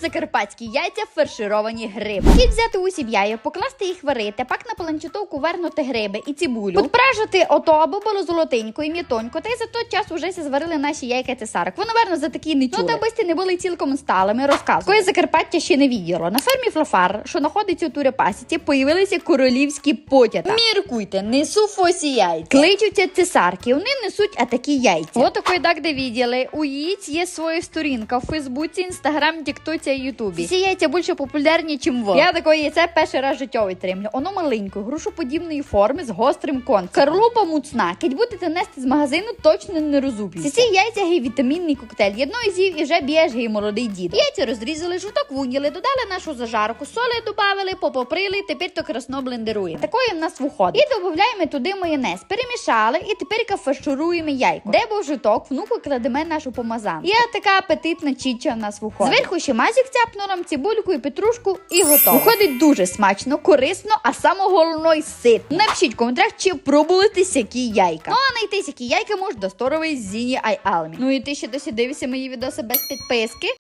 закарпатські яйця фаршировані гриби. Слід взяти усі яйця, покласти їх варити, пак на паланчатовку вернути гриби і цибулю. Подпражити ото або було золотенько і м'ятонько, та й за той час уже зварили наші яйка цесарок. Воно верно за такі не чули. Ну, та не були цілком сталими, розказую. Такої Закарпаття ще не відділо. На фермі Флафар, що знаходиться у Турепасіці, появилися королівські потята. Міркуйте, несу фосі яйця. Кличуться цесарки, вони несуть атакі яйця. От такої так де відділи. У яєць є своя сторінка в Фейсбуці, Інстаграм, Тіктоці і Ютубі. Ці яйця більше популярні, чим во. Я такої яйце перший раз життя витримлю. Воно маленької, грушоподібної форми з гострим концем. Карлупа муцна. Кить будете нести з магазину, точно не розуплюся. Ці яйця гей вітамінний коктейль. Єдно з'їв і вже б'єш гей молодий дід. Яйця розрізали, жовток вуніли, додали нашу зажарку, соли додавали, попоприли, тепер то красно блендеруємо. Такої в нас виходить. І додаємо туди майонез. Перемішали і тепер фаршируємо яйко. Де був житок, внуку кладемо нашу помазанку. Є така апетитна чіча в нас виходить. Зверху ще мазик цяпнуром, цибульку і петрушку і готово. Виходить дуже смачно, корисно, а саме головне й сит. Напишіть в коментарях, чи пробували ти сякі яйка. Ну а найти сякі яйка можеш до сторової Зіні Ай Алмі. Ну і ти ще досі дивишся мої відоси без підписки.